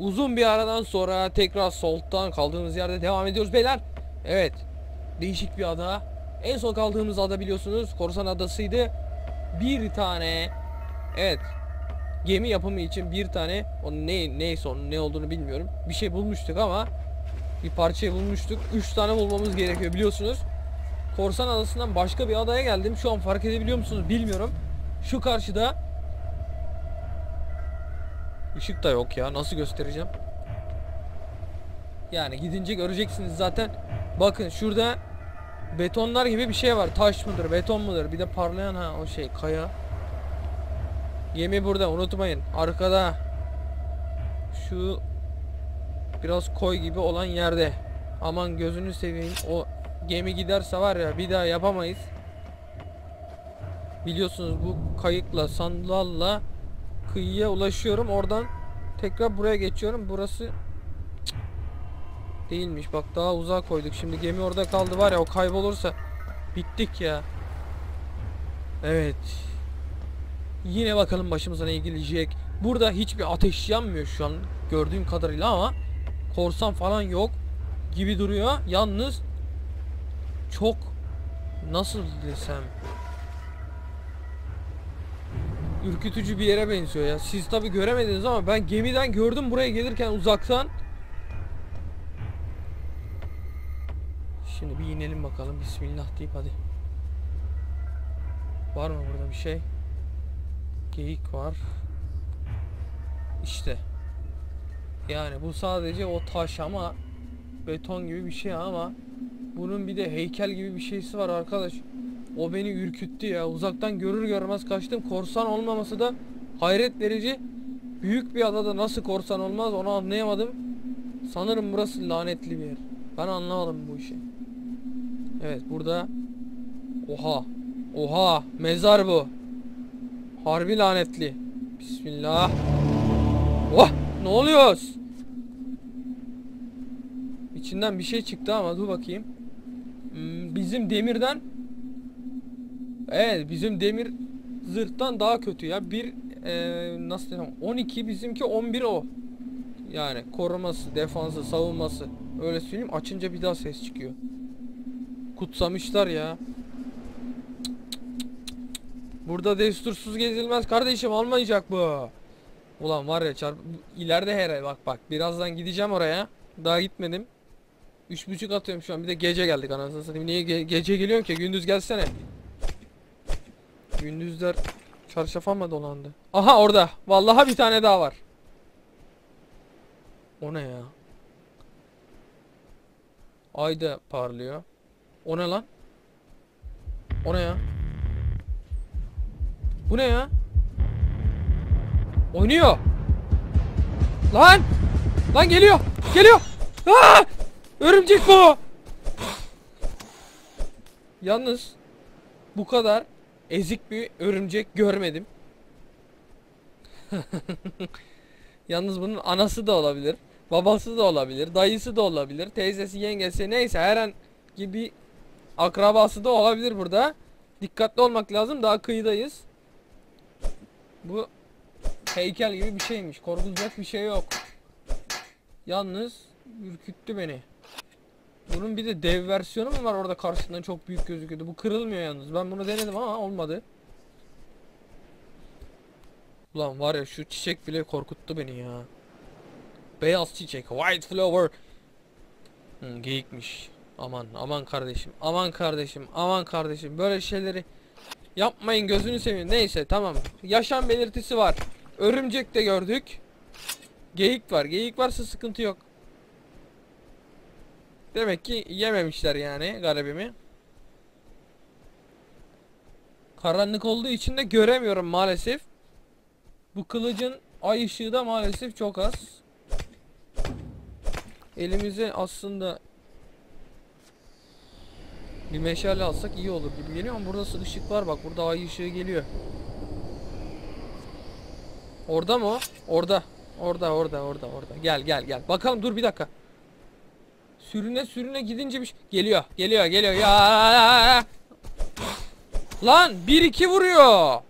Uzun bir aradan sonra tekrar solttan kaldığımız yerde devam ediyoruz beyler. Evet. Değişik bir ada. En son kaldığımız ada biliyorsunuz Korsan Adası'ydı. Bir tane evet gemi yapımı için bir tane o ne neyse onun ne olduğunu bilmiyorum. Bir şey bulmuştuk ama bir parçayı bulmuştuk. Üç tane bulmamız gerekiyor biliyorsunuz. Korsan Adası'ndan başka bir adaya geldim. Şu an fark edebiliyor musunuz bilmiyorum. Şu karşıda Işık da yok ya. Nasıl göstereceğim? Yani gidince göreceksiniz zaten. Bakın şurada betonlar gibi bir şey var. Taş mıdır, beton mudur? Bir de parlayan ha o şey kaya. Gemi burada unutmayın. Arkada şu biraz koy gibi olan yerde. Aman gözünü seveyim. O gemi giderse var ya bir daha yapamayız. Biliyorsunuz bu kayıkla, sandalla kıyıya ulaşıyorum. Oradan tekrar buraya geçiyorum. Burası değilmiş. Bak daha uzağa koyduk. Şimdi gemi orada kaldı var ya o kaybolursa bittik ya. Evet. Yine bakalım başımıza ne gelecek. Burada hiçbir ateş yanmıyor şu an gördüğüm kadarıyla ama korsan falan yok gibi duruyor. Yalnız çok nasıl desem ürkütücü bir yere benziyor ya. Siz tabi göremediniz ama ben gemiden gördüm buraya gelirken uzaktan. Şimdi bir inelim bakalım. Bismillah deyip hadi. Var mı burada bir şey? Geyik var. İşte. Yani bu sadece o taş ama beton gibi bir şey ama bunun bir de heykel gibi bir şeysi var arkadaş. O beni ürküttü ya. Uzaktan görür görmez kaçtım. Korsan olmaması da hayret verici. Büyük bir adada nasıl korsan olmaz onu anlayamadım. Sanırım burası lanetli bir yer. Ben anlamadım bu işi. Evet burada Oha. Oha. Mezar bu. Harbi lanetli. Bismillah. Oh! Ne oluyor? İçinden bir şey çıktı ama dur bakayım. Hmm, bizim demirden Evet bizim demir zırhtan daha kötü ya. Bir e, nasıl desem 12 bizimki 11 o. Yani koruması, defansı, savunması. Öyle söyleyeyim açınca bir daha ses çıkıyor. Kutsamışlar ya. Burada destursuz gezilmez kardeşim almayacak bu. Ulan var ya çarp ileride her bak bak birazdan gideceğim oraya. Daha gitmedim. Üç buçuk atıyorum şu an bir de gece geldik anasını satayım. Niye ge gece geliyorsun ki gündüz gelsene. Gündüzler çarşafa mı dolandı? Aha orada. Vallahi bir tane daha var. O ne ya? Ay da parlıyor. O ne lan? O ne ya? Bu ne ya? Oynuyor. Lan! Lan geliyor. Geliyor. Aa! Örümcek bu. Yalnız bu kadar ezik bir örümcek görmedim. Yalnız bunun anası da olabilir. Babası da olabilir. Dayısı da olabilir. Teyzesi, yengesi neyse her an gibi akrabası da olabilir burada. Dikkatli olmak lazım. Daha kıyıdayız. Bu heykel gibi bir şeymiş. Korkulacak bir şey yok. Yalnız ürküttü beni. Bunun bir de dev versiyonu mu var orada karşısından çok büyük gözüküyordu. Bu kırılmıyor yalnız. Ben bunu denedim ama olmadı. Ulan var ya şu çiçek bile korkuttu beni ya. Beyaz çiçek. White flower. Hı, geyikmiş. Aman aman kardeşim. Aman kardeşim. Aman kardeşim. Böyle şeyleri yapmayın gözünü seveyim. Neyse tamam. Yaşam belirtisi var. Örümcek de gördük. Geyik var. Geyik varsa sıkıntı yok. Demek ki yememişler yani garibimi. Karanlık olduğu için de göremiyorum maalesef. Bu kılıcın ay ışığı da maalesef çok az. Elimize aslında bir meşale alsak iyi olur gibi geliyor ama burada ışık var bak burada ay ışığı geliyor. Orada mı o? Orada. Orada orada orada orada. Gel gel gel. Bakalım dur bir dakika. Sürüne sürüne gidince bir şey... Geliyor geliyor geliyor ya. Lan 1-2 vuruyor.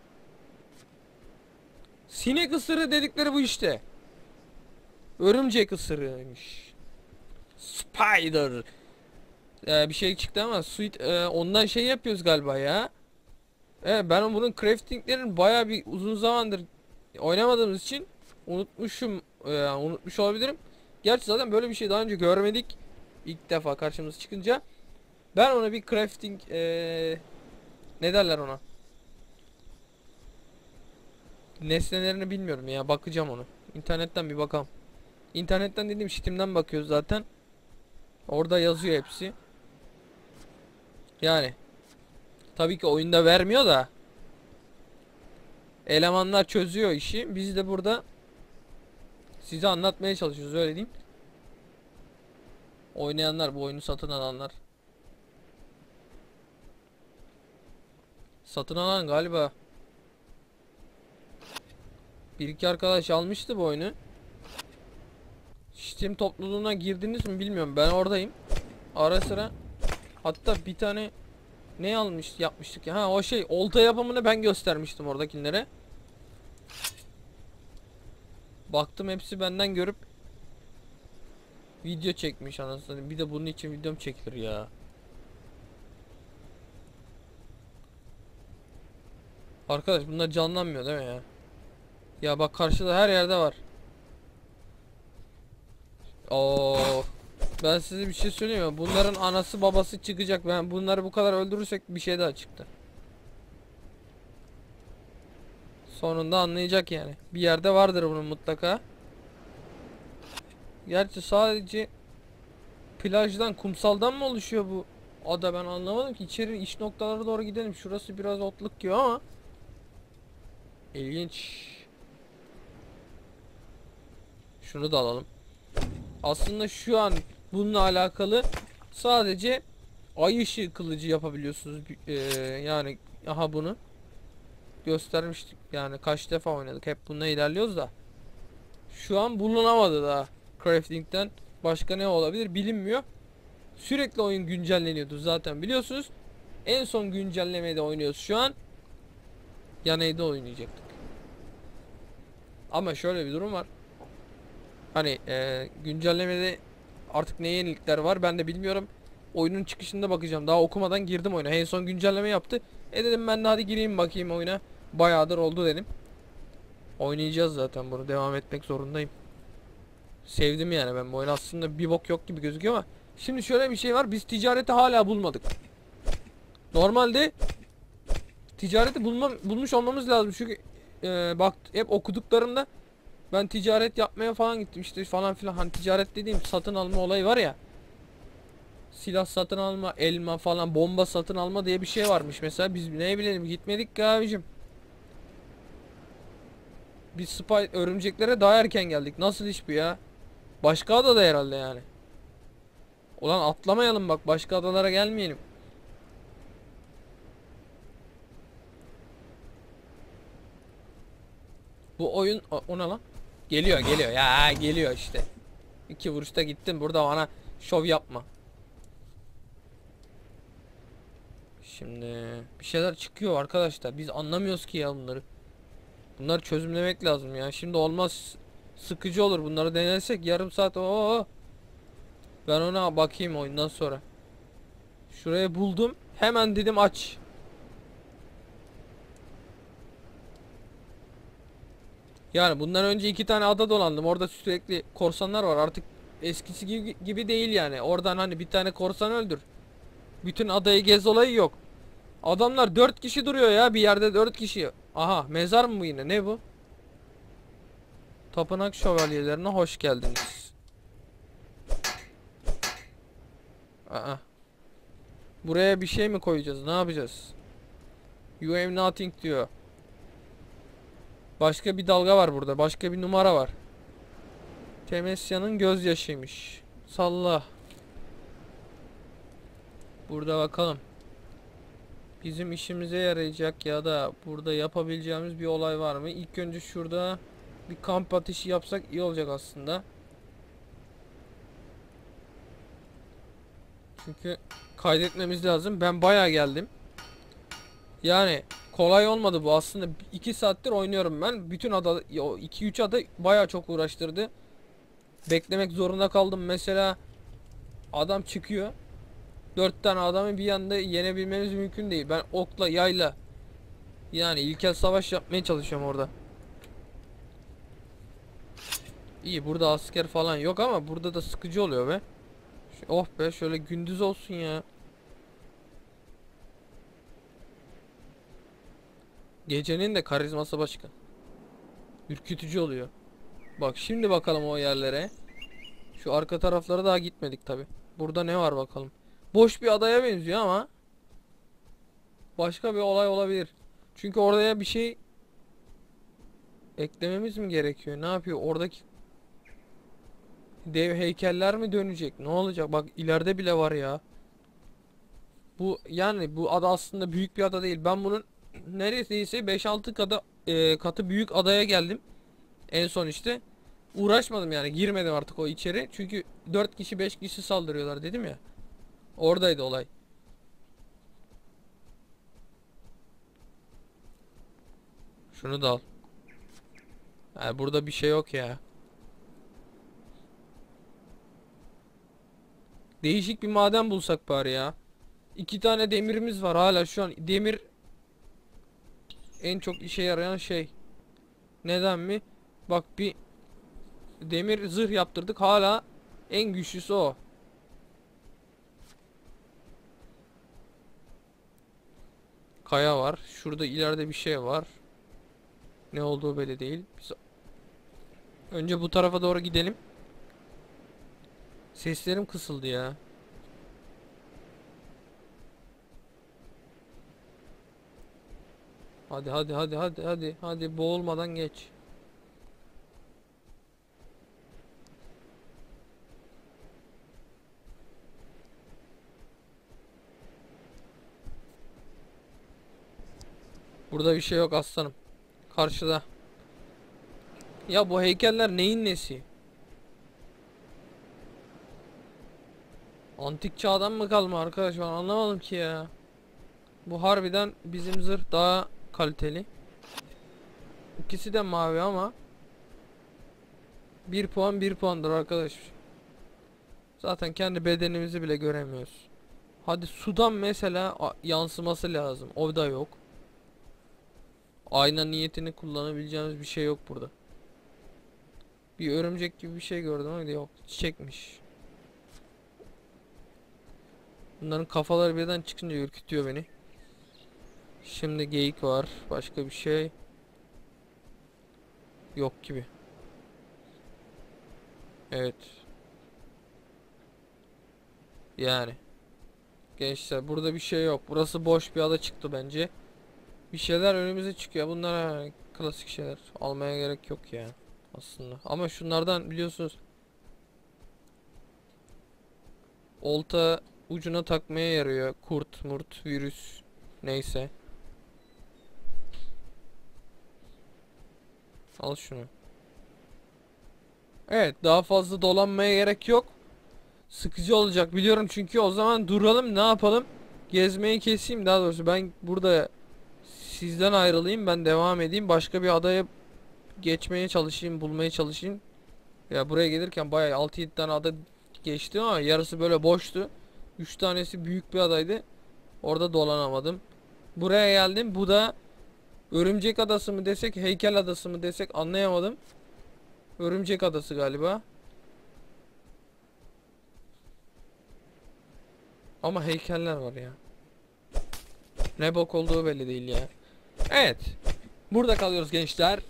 Sinek ısırı dedikleri bu işte. Örümcek ısırığıymış. Spider. Ee, bir şey çıktı ama sweet e, ondan şey yapıyoruz galiba ya. Evet ben bunun craftinglerini baya bir uzun zamandır oynamadığımız için unutmuşum e, unutmuş olabilirim. Gerçi zaten böyle bir şey daha önce görmedik. İlk defa karşımıza çıkınca. Ben ona bir crafting e, ne derler ona? Nesnelerini bilmiyorum ya bakacağım onu. İnternetten bir bakalım. İnternetten dediğim Steam'den bakıyoruz zaten. Orada yazıyor hepsi. Yani tabii ki oyunda vermiyor da elemanlar çözüyor işi. Biz de burada size anlatmaya çalışıyoruz öyle diyeyim. Oynayanlar bu oyunu satın alanlar. Satın alan galiba bir iki arkadaş almıştı bu oyunu. Steam topluluğuna girdiniz mi bilmiyorum. Ben oradayım. Ara sıra hatta bir tane ne almış yapmıştık ya. Ha o şey olta yapımını ben göstermiştim oradakilere. Baktım hepsi benden görüp video çekmiş anasını. Bir de bunun için videom çekilir ya. Arkadaş bunlar canlanmıyor değil mi ya? Ya bak karşıda her yerde var. Oo. Ben size bir şey söyleyeyim mi? Bunların anası babası çıkacak. Ben bunları bu kadar öldürürsek bir şey daha çıktı. Sonunda anlayacak yani. Bir yerde vardır bunun mutlaka. Gerçi sadece plajdan, kumsaldan mı oluşuyor bu ada ben anlamadım ki. İçeri iç noktalara doğru gidelim. Şurası biraz otluk gibi ama ilginç. Şunu da alalım. Aslında şu an bununla alakalı sadece ay ışığı kılıcı yapabiliyorsunuz. Ee, yani aha bunu göstermiştik. Yani kaç defa oynadık. Hep bununla ilerliyoruz da. Şu an bulunamadı daha. Crafting'den başka ne olabilir bilinmiyor. Sürekli oyun güncelleniyordu zaten biliyorsunuz. En son güncellemede oynuyoruz şu an. Ya neyde oynayacaktık. Ama şöyle bir durum var. Hani e, güncellemede artık ne yenilikler var ben de bilmiyorum. Oyunun çıkışında bakacağım. Daha okumadan girdim oyuna. En son güncelleme yaptı. E dedim ben de hadi gireyim bakayım oyuna. Bayağıdır oldu dedim. Oynayacağız zaten bunu. Devam etmek zorundayım. Sevdim yani ben bu oyunu. Aslında bir bok yok gibi gözüküyor ama. Şimdi şöyle bir şey var. Biz ticareti hala bulmadık. Normalde ticareti bulma, bulmuş olmamız lazım. Çünkü e, bak hep okuduklarımda ben ticaret yapmaya falan gittim işte falan filan hani ticaret dediğim satın alma olayı var ya. Silah satın alma, elma falan, bomba satın alma diye bir şey varmış mesela biz ne bilelim gitmedik ki abicim. Biz spy örümceklere daha erken geldik. Nasıl iş bu ya? Başka adada herhalde yani. Ulan atlamayalım bak başka adalara gelmeyelim. Bu oyun o, o ne lan? Geliyor geliyor ya geliyor işte. İki vuruşta gittin burada bana şov yapma. Şimdi bir şeyler çıkıyor arkadaşlar. Biz anlamıyoruz ki ya bunları. Bunları çözümlemek lazım ya. Şimdi olmaz. Sıkıcı olur bunları denesek yarım saat o. Ben ona bakayım oyundan sonra. Şuraya buldum. Hemen dedim aç. Yani bundan önce iki tane ada dolandım. Orada sürekli korsanlar var. Artık eskisi gibi değil yani. Oradan hani bir tane korsan öldür. Bütün adayı gez olayı yok. Adamlar dört kişi duruyor ya bir yerde dört kişi. Aha mezar mı bu yine ne bu? Tapınak şövalyelerine hoş geldiniz. Aa. Buraya bir şey mi koyacağız? Ne yapacağız? You have nothing diyor. Başka bir dalga var burada. Başka bir numara var. Temesya'nın gözyaşıymış. Salla. Burada bakalım. Bizim işimize yarayacak ya da burada yapabileceğimiz bir olay var mı? İlk önce şurada bir kamp ateşi yapsak iyi olacak aslında. Çünkü kaydetmemiz lazım. Ben bayağı geldim. Yani kolay olmadı bu aslında 2 saattir oynuyorum ben. Bütün ada 2-3 ada bayağı çok uğraştırdı. beklemek zorunda kaldım. Mesela adam çıkıyor. Dört tane adamı bir anda yenebilmeniz mümkün değil. Ben okla yayla yani ilkel savaş yapmaya çalışıyorum orada. İyi burada asker falan yok ama burada da sıkıcı oluyor be. Oh be şöyle gündüz olsun ya. Gecenin de karizması başka. Ürkütücü oluyor. Bak şimdi bakalım o yerlere. Şu arka taraflara daha gitmedik tabi. Burada ne var bakalım. Boş bir adaya benziyor ama başka bir olay olabilir. Çünkü oraya bir şey eklememiz mi gerekiyor? Ne yapıyor? Oradaki dev heykeller mi dönecek? Ne olacak? Bak ileride bile var ya. Bu yani bu ada aslında büyük bir ada değil. Ben bunun neredeyse 5-6 katı e, katı büyük adaya geldim. En son işte uğraşmadım yani girmedim artık o içeri. Çünkü 4 kişi 5 kişi saldırıyorlar dedim ya. Oradaydı olay. Şunu da al. Ha, burada bir şey yok ya. Değişik bir maden bulsak bari ya. İki tane demirimiz var hala şu an demir en çok işe yarayan şey. Neden mi? Bak bir demir zırh yaptırdık hala en güçlüsü o. Kaya var. Şurada ileride bir şey var. Ne olduğu belli değil. Biz önce bu tarafa doğru gidelim. Seslerim kısıldı ya. Hadi hadi hadi hadi hadi hadi boğulmadan geç. Burada bir şey yok aslanım. Karşıda. Ya bu heykeller neyin nesi? Antik çağdan mı kalma arkadaş ben anlamadım ki ya. Bu harbiden bizim zırh daha kaliteli. İkisi de mavi ama 1 puan 1 puandır arkadaş. Zaten kendi bedenimizi bile göremiyoruz. Hadi sudan mesela yansıması lazım. O da yok. Ayna niyetini kullanabileceğimiz bir şey yok burada. Bir örümcek gibi bir şey gördüm ama yok. Çiçekmiş. Bunların kafaları birden çıkınca ürkütüyor beni. Şimdi geyik var. Başka bir şey yok gibi. Evet. Yani. Gençler burada bir şey yok. Burası boş bir ada çıktı bence. Bir şeyler önümüze çıkıyor. Bunlar klasik şeyler. Almaya gerek yok ya. Aslında. Ama şunlardan biliyorsunuz. Olta ucuna takmaya yarıyor. Kurt, murt, virüs. Neyse. Al şunu. Evet daha fazla dolanmaya gerek yok. Sıkıcı olacak biliyorum çünkü o zaman duralım ne yapalım? Gezmeyi keseyim daha doğrusu ben burada sizden ayrılayım ben devam edeyim başka bir adaya geçmeye çalışayım bulmaya çalışayım. Ya buraya gelirken bayağı 6-7 tane ada geçti ama yarısı böyle boştu. 3 tanesi büyük bir adaydı. Orada dolanamadım. Buraya geldim. Bu da Örümcek Adası mı desek, Heykel Adası mı desek anlayamadım. Örümcek Adası galiba. Ama heykeller var ya. Ne bok olduğu belli değil ya. Evet. Burada kalıyoruz gençler.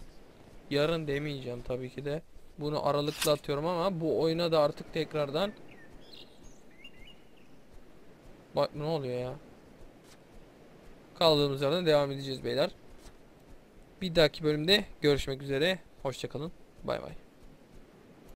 Yarın demeyeceğim tabii ki de. Bunu aralıklı atıyorum ama bu oyuna da artık tekrardan Bak ne oluyor ya? Kaldığımız yerden devam edeceğiz beyler. Bir dahaki bölümde görüşmek üzere. Hoşçakalın. Bay bay.